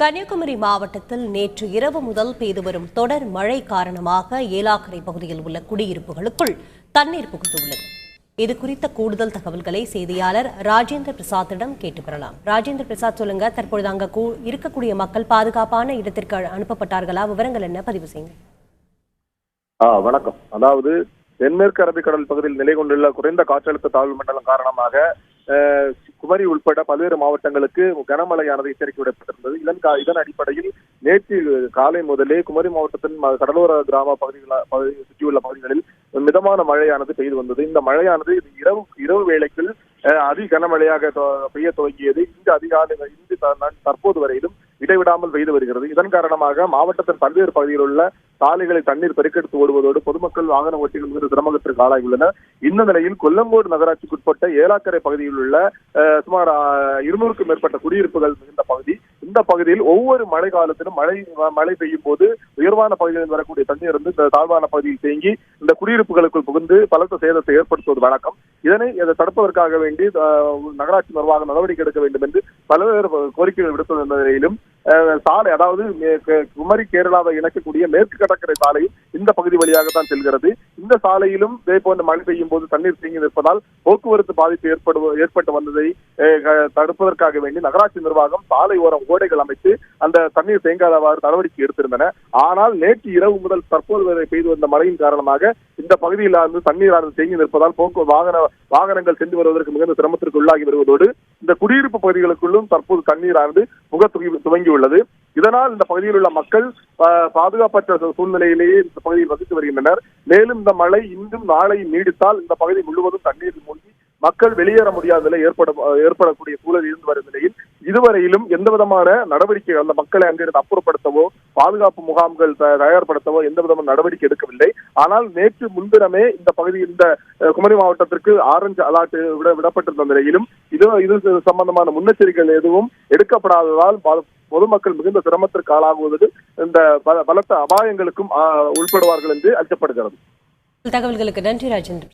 கன்னியாகுமரி மாவட்டத்தில் நேற்று இரவு முதல் பெய்து வரும் தொடர் மழை காரணமாக ஏலாக்கரை பகுதியில் உள்ள குடியிருப்புகளுக்குள் தண்ணீர் புகுந்துள்ளது. இது குறித்த கூடுதல் தகவல்களை செய்தியாளர் ராஜேந்திர பிரசாத்திடம் கேட்டு பெறலாம். ராஜேந்திர பிரசாத் சொல்லுங்க தற்பொழுது அங்க இருக்கக்கூடிய மக்கள் பாதுகாப்பான இடத்திற்கு அனுப்பப்பட்டார்களா? விவரங்கள் என்ன? பதிவு செய்யுங்க. வணக்கம். அதாவது தென்மேற்கு அரபிக்கடல் பகுதியில் நிலை கொண்டுள்ள குறைந்த காற்றழுத்த தாழ்வு மண்டலம் காரணமாக குமரி உள்பட பல்வேறு மாவட்டங்களுக்கு கனமழையானது எச்சரிக்கை விடப்பட்டிருந்தது. இதன் கா- இதன் அடிப்படையில் நேற்று காலை முதலே குமரி மாவட்டத்தின் கடலோர கிராம பகுதிகள பகுதி சுற்றியுள்ள பகுதிகளில் மிதமான மழையானது பெய்து வந்தது. இந்த மழையானது இது இரவு இரவு வேளைக்குள் அதி கனமழையாக பெய்ய துவங்கியது. இங்கு அதிகாலை இன்று தற்போது வரையிலும் இடைவிடாமல் பெய்து வருகிறது. இதன் காரணமாக மாவட்டத்தின் பல்வேறு பகுதியில் உள்ள சாலைகளை தண்ணீர் பெருக்கெடுத்து ஓடுவதோடு பொதுமக்கள் வாகன ஓட்டிகள் மீது சிரமத்திற்கு ஆளாகியுள்ளனர். இந்த நிலையில் கொல்லங்கோடு நகராட்சிக்குட்பட்ட ஏலாக்கரை பகுதியில் உள்ள சுமார் இருநூறுக்கும் மேற்பட்ட குடியிருப்புகள் மிகுந்த பகுதி. இந்த பகுதியில் ஒவ்வொரு மழை காலத்திலும் மழை மழை பெய்யும் போது உயர்வான பகுதிகளில் வரக்கூடிய தண்ணீர் வந்து இந்த தாழ்வான பகுதியில் தேங்கி இந்த குடியிருப்புகளுக்குள் புகுந்து பலத்த சேதத்தை ஏற்படுத்துவது வழக்கம். இதனை இதை தடுப்பதற்காக வேண்டி அஹ், நகராட்சி நிர்வாகம் நடவடிக்கை எடுக்க வேண்டும் என்று பல்வேறு கோரிக்கைகள் விடுத்துள்ள நிலையிலும் சாலை அதாவது குமரி கேரளாவை இணைக்கக்கூடிய மேற்கு கடற்கரை சாலை இந்த பகுதி வழியாக தான் செல்கிறது. இந்த சாலையிலும் இதே போன்ற மழை பெய்யும் போது தண்ணீர் தேங்கி நிற்பதால் போக்குவரத்து பாதிப்பு ஏற்படு ஏற்பட்டு வந்ததை தடுப்பதற்காக வேண்டி நகராட்சி நிர்வாகம் சாலை ஓரம் ஓடைகள் அமைத்து அந்த தண்ணீர் தேங்காதவாறு நடவடிக்கை எடுத்திருந்தன. ஆனால் நேற்று இரவு முதல் தற்போது வரை பெய்து வந்த மழையின் காரணமாக இந்த பகுதியிலிருந்து தண்ணீரானது தேங்கி நிற்பதால் போக்கு வாகன வாகனங்கள் சென்று வருவதற்கு மிகுந்த சிரமத்திற்கு உள்ளாகி வருவதோடு இந்த குடியிருப்பு பகுதிகளுக்குள்ளும் தற்போது தண்ணீரானது முக துவங்கி- துவங்கியுள்ளது. இதனால் இந்த பகுதியில் உள்ள மக்கள் பாதுகாப்பற்ற சூழ்நிலையிலேயே இந்த பகுதியில் வசித்து வருகின்றனர். மேலும் இந்த மழை இன்றும் நாளையும் நீடித்தால் இந்த பகுதி முழுவதும் தண்ணீரில் மூழ்கி மக்கள் வெளியேற முடியாத நிலை ஏற்பட ஏற்படக்கூடிய சூழல் இருந்து வரும் நிலையில் இதுவரையிலும் எந்த விதமான நடவடிக்கை அந்த மக்களை அங்கிருந்து அப்புறப்படுத்தவோ பாதுகாப்பு முகாம்கள் த- தயார்படுத்தவோ எந்த விதமான நடவடிக்கை எடுக்கவில்லை. ஆனால் நேற்று முன்தினமே இந்த பகுதி இந்த குமரி மாவட்டத்திற்கு ஆரஞ்சு அலர்ட் விட விடப்பட்டிருந்த நிலையிலும் இது இது சம்பந்தமான முன்னெச்சரிக்கைகள் எதுவும் எடுக்கப்படாததால் பல- பொதுமக்கள் மிகுந்த சிரமத்திற்கு ஆளாகுவது இந்த பல- பலத்த அபாயங்களுக்கும் ஆஹ், உள்படுவார்கள் என்று அச்சப்படுகிறது. தகவல்களுக்கு நன்றி ராஜேந்திர